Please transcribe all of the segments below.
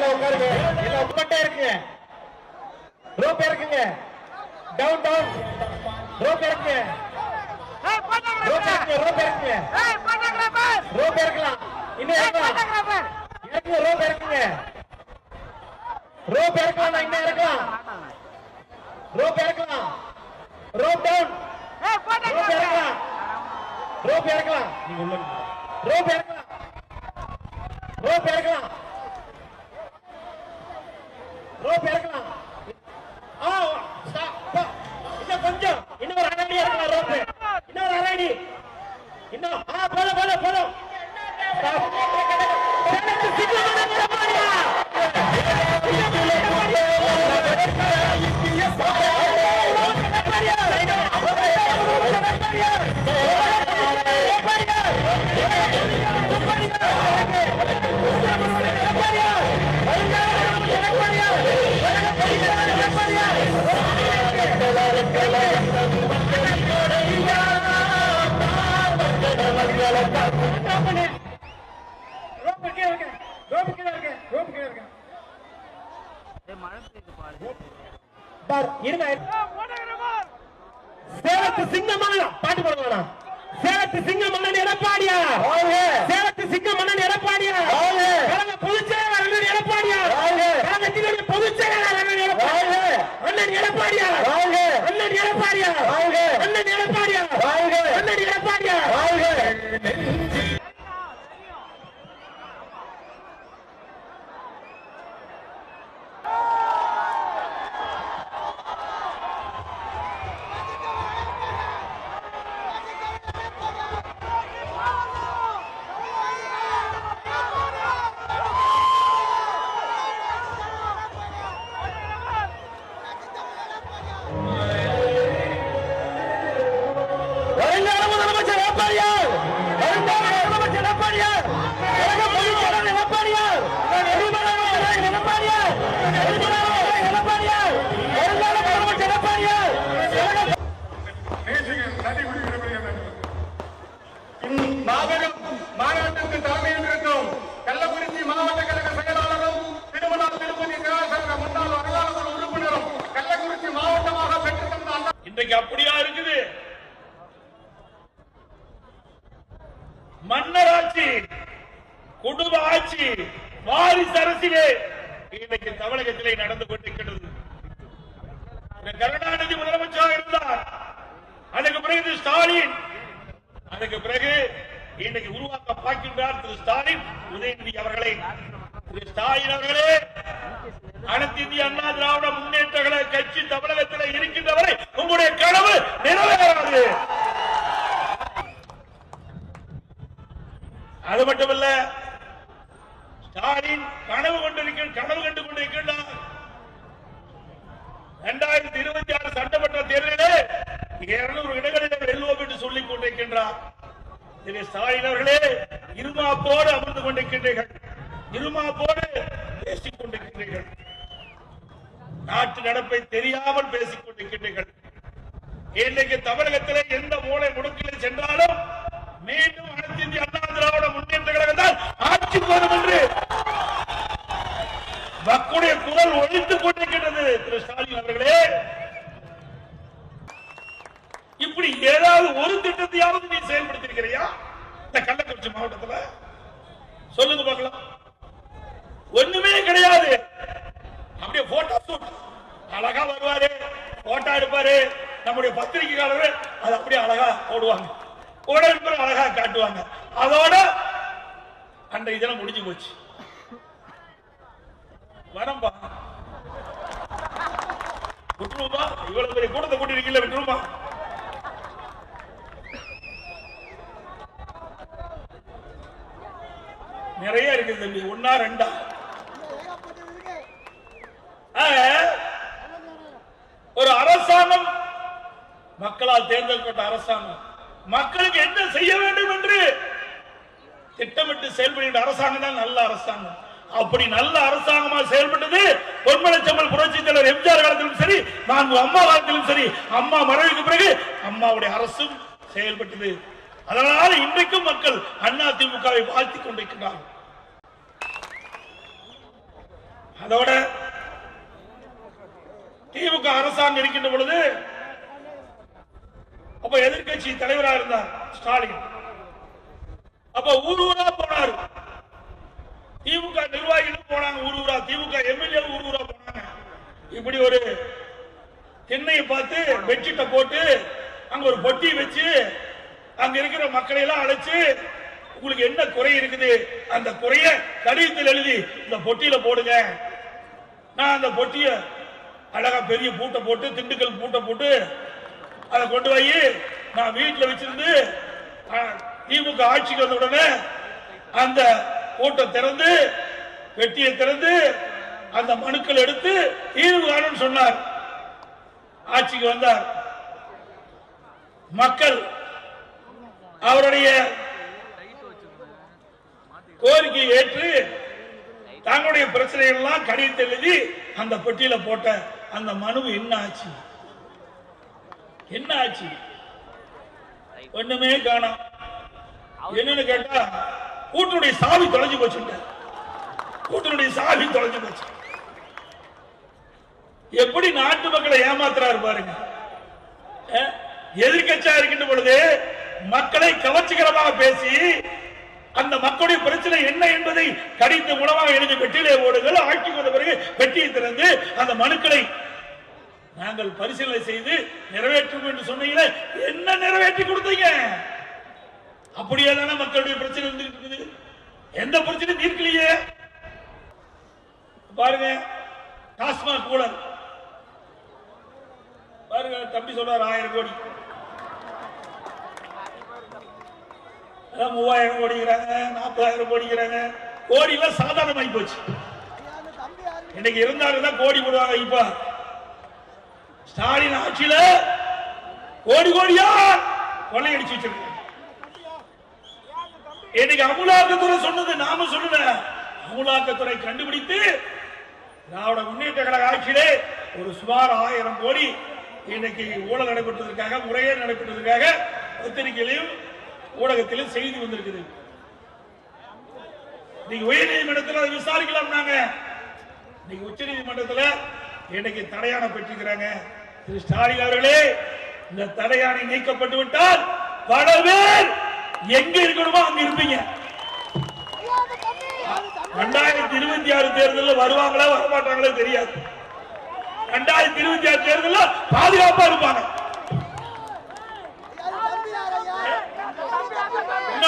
எல்லாம் உட்காருங்க. எல்லாம் உட்காண்டே இருக்குங்க ரோப் டவுன் டவுன் ரோப் இறக்குங்க. ரோப் இறக்குங்க ரோப் இறக்கலாம். இன்னும் இறக்குங்க ரோப் இறக்குங்க. ரோப் இறக்கலாம் இன்னும் இறக்கலாம். ரோப் ரோப் டவுன் ரோப் இறக்கலாம். ரோப் இறக்கலாம். நீங்க உள்ள ரோப் இறக்கலாம். ரோப் இறக்கலாம். ரோப் இறக்கலாம் இன்னும் கொஞ்சம் இன்னும் ஒரு அரை அடி இறக்கலாம் ரோப் அரை அடி இன்னும் சேலத்து சிங்க மன்னன்? பாட்டு பாடுவானா சேலத்து சிங்க மன்னன் எடப்பாடியா? சேலத்து சிங்க மன்னன் எடப்பாடியா? கழக பொதுச்செயலாளர் அண்ணன் எடப்பாடியா? கழகத்தினுடைய பொதுச்செயலாளர் அண்ணன் எடப்பாடியா? அண்ணன் எடப்பாடியா? இன்றைக்கு உருவாக்க பார்க்கின்றார் திரு ஸ்டாலின். உதயநிதி அவர்களை. திரு ஸ்டாலின் அவர்களே. அனைத்து இந்திய அண்ணா திராவிட முன்னேற்ற கட்சி தமிழகத்தில் இருக்கின்றவரை உங்களுடைய கனவு நிறைவேறாது. அது மட்டுமல்ல ஸ்டாலின் கனவு கொண்டிருக்க கனவு கண்டு கொண்டிருக்கின்றார். இரண்டாயிரத்தி இருபத்தி ஆறு சட்டமன்ற தேர்தலிலே இருநூறு இடங்களிலே வெல்வோம் என்று சொல்லிக் கொண்டிருக்கின்றார். திரு ஸ்டாலின் அவர்களே இருமாப்போடு அமர்ந்து கொண்டிருக்கின்றீர்கள். இருமாப்போடு பேசிக் கொண்டிருக்கின்றீர்கள். நாட்டு நடப்பை தெரியாமல் பேசிக் கொண்டிருக்கின்றீர்கள். இன்றைக்கு தமிழகத்திலே எந்த மூளை முடுக்கில் சென்றாலும் மீண்டும் அனைத்து இந்திய அண்ணா திராவிட முன்னேற்ற கழகம் தான் ஆட்சி போதும் என்று மக்களுடைய குரல் ஒழித்துக் கொண்டிருக்கின்றது திரு ஸ்டாலின் அவர்களே. இப்படி ஏதாவது ஒரு திட்டத்தையாவது நீ செயல்படுத்திருக்கிறியா? இந்த கள்ளக்குறிச்சி மாவட்டத்துல? சொல்லுங்க பார்க்கலாம். ஒண்ணுமே கிடையாது. அப்படியே போட்டோ ஷூட் அழகா வருவாரு. போட்டோ எடுப்பாரு. நம்முடைய பத்திரிகையாளர் அது அப்படியே அழகா போடுவாங்க. உடனே அழகா காட்டுவாங்க. அதோட அந்த இதெல்லாம் முடிஞ்சு போச்சு. வரம்பா. விட்டுருமா இவ்வளவு பெரிய கூட்டத்தை கூட்டிருக்கீங்களா விட்டுருமா நிறைய இருக்குது தம்பி. ஒன்னா ரெண்டா? ஒரு அரசாங்கம். மக்களால் தேர்ந்தெடுக்கப்பட்ட அரசாங்கம். மக்களுக்கு என்ன செய்ய வேண்டும் என்று திட்டமிட்டு செயல்படுகின்ற அரசாங்கம் தான் நல்ல அரசாங்கம். அப்படி நல்ல அரசாங்கமா செயல்பட்டது பொன்மலைச்சம்பல் புரட்சி தலைவர் எம்ஜிஆர் காலத்திலும் சரி நான்கு அம்மா காலத்திலும் சரி. அம்மா மறைவுக்கு பிறகு அம்மாவுடைய அரசும் செயல்பட்டது. அதனால இன்றைக்கும் மக்கள் அண்ணா திமுகவை வாழ்த்திக் கொண்டிருக்கிறார்கள். அதோட திமுக அரசாங்கம் இருக்கின்ற பொழுது அப்ப எதிர்க்கட்சி தலைவரா இருந்தார் ஸ்டாலின். அப்ப ஊர் ஊரா போனார். திமுக நிர்வாகிகளும் போனாங்க ஊர் ஊரா. திமுக எம்எல்ஏ ஊர் ஊரா போனாங்க. இப்படி ஒரு திண்ணையை பார்த்து பெட்ஷீட்டை போட்டு அங்க ஒரு பொட்டி வச்சு அங்க இருக்கிற மக்களை எல்லாம் அழைச்சு உங்களுக்கு என்ன குறை இருக்குது? அந்த குறைய கடிதத்தில் எழுதி இந்த பொட்டியில போடுங்க. நான் அந்த பொட்டிய அழகா பெரிய பூட்டை போட்டு திண்டுக்கல் பூட்டை போட்டு அதை கொண்டு போய் நான் வீட்டில் வச்சிருந்து திமுக ஆட்சிக்கு வந்த உடனே அந்த பூட்டை திறந்து பெட்டியை திறந்து அந்த மனுக்கள் எடுத்து தீர்வு காணும் சொன்னார். ஆட்சிக்கு வந்தார். மக்கள் அவருடைய கோரிக்கை ஏற்று தங்களுடைய பிரச்சனைகள் எல்லாம் கடிதத்தை எழுதி அந்த பெட்டியில போட்ட அந்த மனு என்ன ஆச்சு? என்ன ஆச்சு? ஒண்ணுமே காணோம். என்னன்னு கேட்டா கூட்டனுடைய சாவி தொலைஞ்சு போச்சுட்ட கூட்டனுடைய சாவி தொலைஞ்சு போச்சு. எப்படி நாட்டு மக்களை ஏமாத்துறாரு பாருங்க. எதிர்கட்சியா இருக்கின்ற பொழுது மக்களை கவர்ச்சிகரமாக பேசி அந்த மக்களுடைய பிரச்சனை என்ன என்பதை கடித்த மூலமாக எழுதி பெட்டியிலே ஓடுங்கள் ஆட்சி வந்த பிறகு பெட்டியை திறந்து அந்த மனுக்களை நாங்கள் பரிசீலனை செய்து நிறைவேற்றும் என்று சொன்னீங்களே என்ன நிறைவேற்றி கொடுத்தீங்க? அப்படியே தானே மக்களுடைய பிரச்சனை இருந்துகிட்டு இருக்குது. எந்த பிரச்சனையும் தீர்க்கலையே. பாருங்க டாஸ்மாக் ஊழல். பாருங்க தம்பி சொல்றாரு ஆயிரம் கோடி. மூவாயிரம் ஓடிக்கிறாங்க நாற்பதாயிரம் ஓடிக்கிறாங்க. கோடி எல்லாம் சாதாரணமாகி போச்சு. இன்னைக்கு தான் கோடி போடுவாங்க இப்ப. ஸ்டாலின் ஆட்சியில கோடி கோடியா கொள்ளையடிச்சு வச்சிருக்காங்க இன்னைக்கு அமுலாக்கத்துறை சொன்னது நாம சொல்லல அமுலாக்கத்துறை கண்டுபிடித்து திராவிட முன்னேற்ற கழக ஆட்சியிலே ஒரு சுமார் ஆயிரம் கோடி இன்னைக்கு ஊழல் நடைபெற்றதற்காக முறையே நடைபெற்றதற்காக பத்திரிகையிலையும் ஊடகத்திலும் செய்தி வந்திருக்குது. நீங்க உயர் நீதிமன்றத்தில் அதை விசாரிக்கலாம் நாங்க. நீங்க உச்ச நீதிமன்றத்தில் இன்னைக்கு தடையான பெற்றிருக்கிறாங்க? திரு ஸ்டாலின் அவர்களே இந்த தடையானை நீக்கப்பட்டு விட்டால் பலவேர் எங்க இருக்கணுமோ அங்க இருப்பீங்க. ரெண்டாயிரத்தி இருபத்தி ஆறு தேர்தலில் வருவாங்களா வரமாட்டாங்களோ தெரியாது. ரெண்டாயிரத்தி இருபத்தி ஆறு தேர்தலில் பாதுகாப்பா இருப்பாங்க.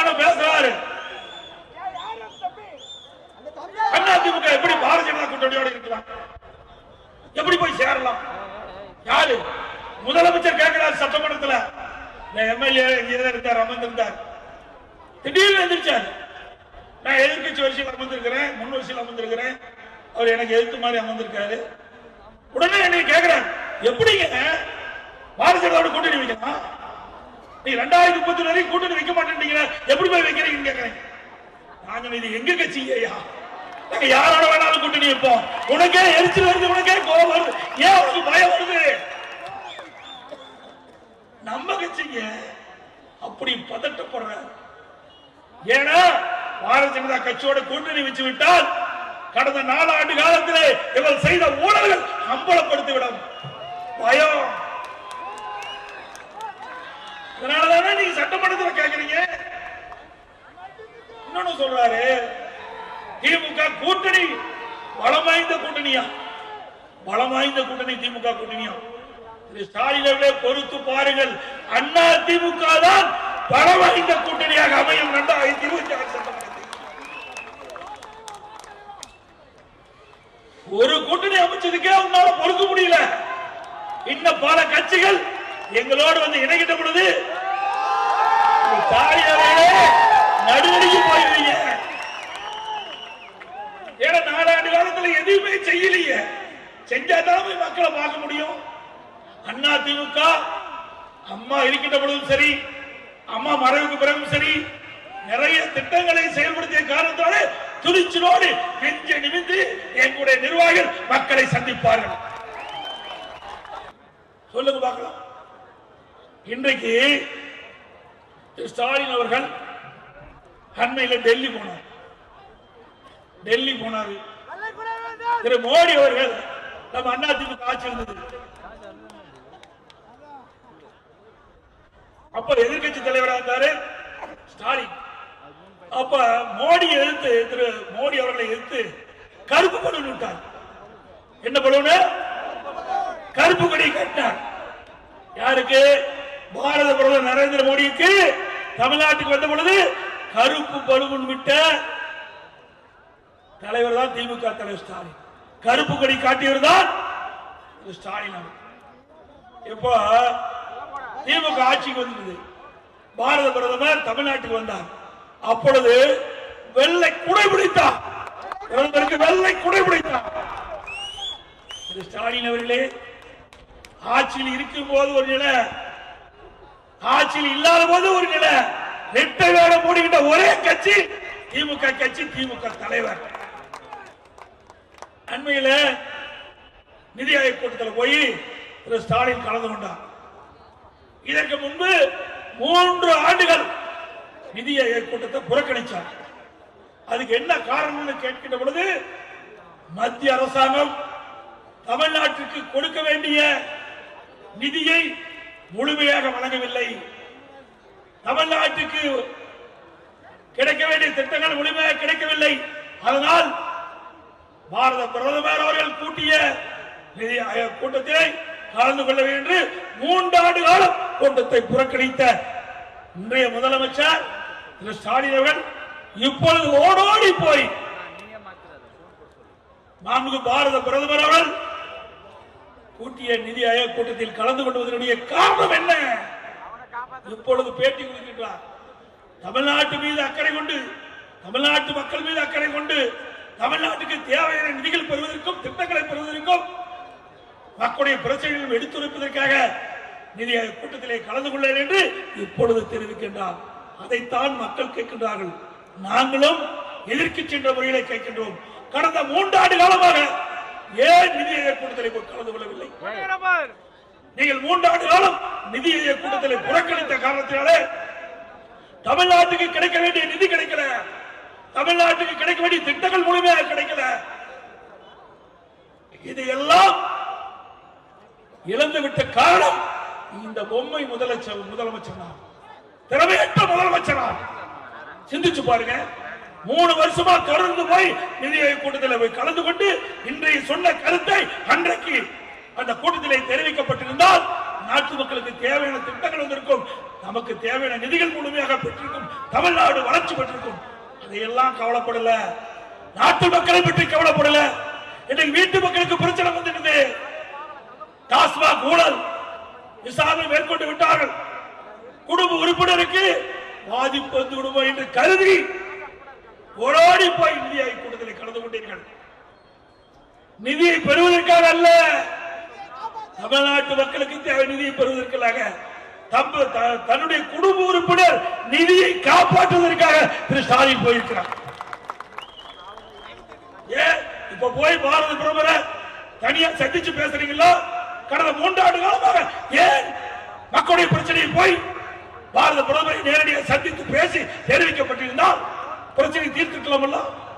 என்னன்னு பேசுறாரு. அதிமுக எப்படி பாரதிய ஜனதா கூட்டணியோட இருக்கலாம்? எப்படி போய் சேரலாம்? யாரு? முதலமைச்சர் கேட்கிறார் சட்டமன்றத்துல. எம்எல்ஏ இங்கே இருந்தார் அமர்ந்திருந்தார். திடீர்னு எந்திரிச்சார். நான் எதிர்கட்சி வரிசையில் அமர்ந்திருக்கிறேன் முன் வரிசையில் அமர்ந்திருக்கிறேன். அவர் எனக்கு எதிர்த்து மாதிரி அமர்ந்திருக்காரு. உடனே என்னை கேட்கிறார் எப்படிங்க பாரதிய ஜனதாவோட கூட்டணி வைக்கலாம்? நீ ரெண்டாயிரத்தி முப்பத்தி வரைக்கும் கூட்டணி வைக்க மாட்டேன்றீங்க எப்படி போய் வைக்கிறீங்க கேட்கிறேன் நாங்க இது எங்க கட்சி ஐயா? நாங்க யாரோட வேணாலும் கூட்டணி வைப்போம். உனக்கே எரிச்சல் வருது உனக்கே கோபம் வருது. ஏன் உனக்கு பயம் வருது? நம்ம கட்சிங்க அப்படி பதட்டப்படுற. ஏன்னா பாரதிய ஜனதா கட்சியோட கூட்டணி வச்சு விட்டால் கடந்த நாலு ஆண்டு காலத்திலே இவர் செய்த ஊழல்கள் அம்பலப்படுத்தி விடும் பயம். அதனாலதானே நீங்க சட்டமன்றத்தில் கேட்கறீங்க இன்னொன்னு சொல்றாரு திமுக கூட்டணி பலம் வாய்ந்த கூட்டணியா? பலம் வாய்ந்த கூட்டணி திமுக கூட்டணியா? ஸ்டாலின் பொறுத்து பாருங்கள் அண்ணா திமுக தான் பலம் வாய்ந்த கூட்டணியாக அமையும் இரண்டாயிரத்தி இருபத்தி ஆறு சட்டமன்றத்தில். ஒரு கூட்டணி அமைச்சதுக்கே உன்னால பொறுக்க முடியல. இன்னும் பல கட்சிகள் எங்களோடு வந்து இணைகிட்ட பொழுது நடுவடிக்கு போயிருவீங்க ஏன்னா நாலாண்டு காலத்துல எதுவுமே செய்யலையே. செஞ்சாதான் போய் மக்களை பார்க்க முடியும். அண்ணா திமுக அம்மா இருக்கின்ற பொழுதும் சரி அம்மா மறைவுக்கு பிறகும் சரி நிறைய திட்டங்களை செயல்படுத்திய காரணத்தோட துணிச்சலோடு நெஞ்ச நிமிந்து எங்களுடைய நிர்வாகிகள் மக்களை சந்திப்பார்கள். சொல்லுங்க பார்க்கலாம். இன்றைக்கு ஸ்டாலின் அவர்கள் அண்மையில் டெல்லி போனார். டெல்லி போனாரு. திரு மோடி அவர்கள் நம்ம அண்ணா திமுக ஆட்சி இருந்தது. அப்ப எதிர்க்கட்சி தலைவராக இருந்தாரு? ஸ்டாலின். அப்ப மோடி எதிர்த்து திரு மோடி அவர்களை எதிர்த்து கருப்பு பலூன் விட்டார். என்ன பலூனு கருப்பு கொடி கட்டினார். யாருக்கு? பாரத பிரதமர் நரேந்திர மோடிக்கு. தமிழ்நாட்டுக்கு வந்த பொழுது கருப்பு பலூன் விட்ட தலைவர் தான் திமுக தலைவர் ஸ்டாலின். கருப்பு கொடி காட்டியவர் தான் ஸ்டாலின் அவர். இப்போ திமுக ஆட்சிக்கு வந்தது பாரத பிரதமர் தமிழ்நாட்டுக்கு வந்தார். அப்பொழுது வெள்ளை குடை பிடித்தார். வெள்ளை குடை பிடித்தார். ஸ்டாலின் அவர்களே ஆட்சியில் இருக்கும் போது ஒரு நிலை ஆட்சியில் இல்லாத போது ஒரு நிலை. நெட்டை வேடம் மூடிக்கிட்ட ஒரே கட்சி திமுக கட்சி திமுக தலைவர். அண்மையில நிதி ஆயோக் கூட்டத்தில் போய் திரு ஸ்டாலின் கலந்து கொண்டார். இதற்கு முன்பு மூன்று ஆண்டுகள் நிதி ஆயோக் கூட்டத்தை புறக்கணிச்சார். அதுக்கு என்ன காரணம்னு கேட்கின்ற பொழுது மத்திய அரசாங்கம் தமிழ்நாட்டிற்கு கொடுக்க வேண்டிய நிதியை முழுமையாக வழங்கவில்லை. தமிழ்நாட்டுக்கு கிடைக்க வேண்டிய திட்டங்கள் முழுமையாக கிடைக்கவில்லை. அதனால் பாரத பிரதமர் அவர்கள் கூட்டிய நிதி கூட்டத்திலே கலந்து கொள்ள வேண்டும் மூன்று மூன்றாண்டு காலம் கூட்டத்தை புறக்கணித்த இன்றைய முதலமைச்சர் திரு ஸ்டாலின் அவர்கள் இப்பொழுது ஓடோடி போய் நான்கு பாரத பிரதமர் அவர்கள் கூட்டிய நிதி ஆயோக் கூட்டத்தில் கலந்து கொள்வதனுடைய காரணம் என்ன? இப்பொழுது பேட்டி கொடுக்கின்றார். தமிழ்நாட்டு மீது அக்கறை கொண்டு தமிழ்நாட்டு மக்கள் மீது அக்கறை கொண்டு தமிழ்நாட்டுக்கு தேவையான நிதிகள் பெறுவதற்கும் திட்டங்களை பெறுவதற்கும் மக்களுடைய பிரச்சனைகளும் எடுத்துரைப்பதற்காக நிதி கூட்டத்திலே கலந்து கொள்ளேன் என்று இப்பொழுது தெரிவிக்கின்றார். அதைத்தான் மக்கள் கேட்கின்றார்கள். நாங்களும் எதிர்க்கட்சி சென்ற முறையிலே கேட்கின்றோம். கடந்த மூன்றாண்டு காலமாக ஏன் நிதி கூட்டத்திலே கலந்து கொள்ளவில்லை? நீங்கள் மூன்றாண்டு காலம் நிதி கூட்டத்தில் புறக்கணித்த காரணத்தினாலே தமிழ்நாட்டுக்கு கிடைக்க வேண்டிய நிதி கிடைக்கல. தமிழ்நாட்டுக்கு கிடைக்க வேண்டிய திட்டங்கள் முழுமையாக கிடைக்கல. இதையெல்லாம் இழந்து விட்ட காரணம் இந்த பொம்மை முதலமைச்சர் முதலமைச்சர் தான் திறமையற்ற முதலமைச்சரா சிந்திச்சு பாருங்க. மூணு வருஷமா தொடர்ந்து போய் நிதி கூட்டத்தில் போய் கலந்து கொண்டு இன்றைய சொன்ன கருத்தை அன்றைக்கு அந்த கூட்டத்திலே தெரிவிக்கப்பட்டிருந்தால் நாட்டு மக்களுக்கு தேவையான திட்டங்கள் வந்திருக்கும். நமக்கு தேவையான நிதிகள் முழுமையாக பெற்றிருக்கும். தமிழ்நாடு வளர்ச்சி பெற்றிருக்கும். அதையெல்லாம் கவலைப்படல. நாட்டு மக்களை பற்றி கவலைப்படல. இன்னைக்கு வீட்டு மக்களுக்கு பிரச்சனை வந்துடுது. டாஸ்மாக் ஊழல் விசாரணை மேற்கொண்டு விட்டார்கள். குடும்ப உறுப்பினருக்கு பாதிப்பு வந்து விடுமோ என்று கருதி ஓடோடி போய் நிதி கூட்டத்தில் கலந்து கொண்டீர்கள். நிதியை பெறுவதற்காக அல்ல. தமிழ்நாட்டு மக்களுக்கு தேவை நிதியை பெறுவதற்காக த- தன்னுடைய குடும்ப உறுப்பினர் நிதியை காப்பாற்றுவதற்காக திரு ஸ்டாலின் போயிருக்கிறார். ஏன் இப்ப போய் பாரத பிரதமரை தனியா சந்திச்சு பேசுறீங்களா? கடந்த மூன்றாண்டு காலமாக ஏன் மக்களுடைய பிரச்சனையை போய் பாரத பிரதமரை நேரடியாக சந்தித்து பேசி தெரிவிக்கப்பட்டிருந்தால் பிரச்சனை தீர்த்துக்கலாம்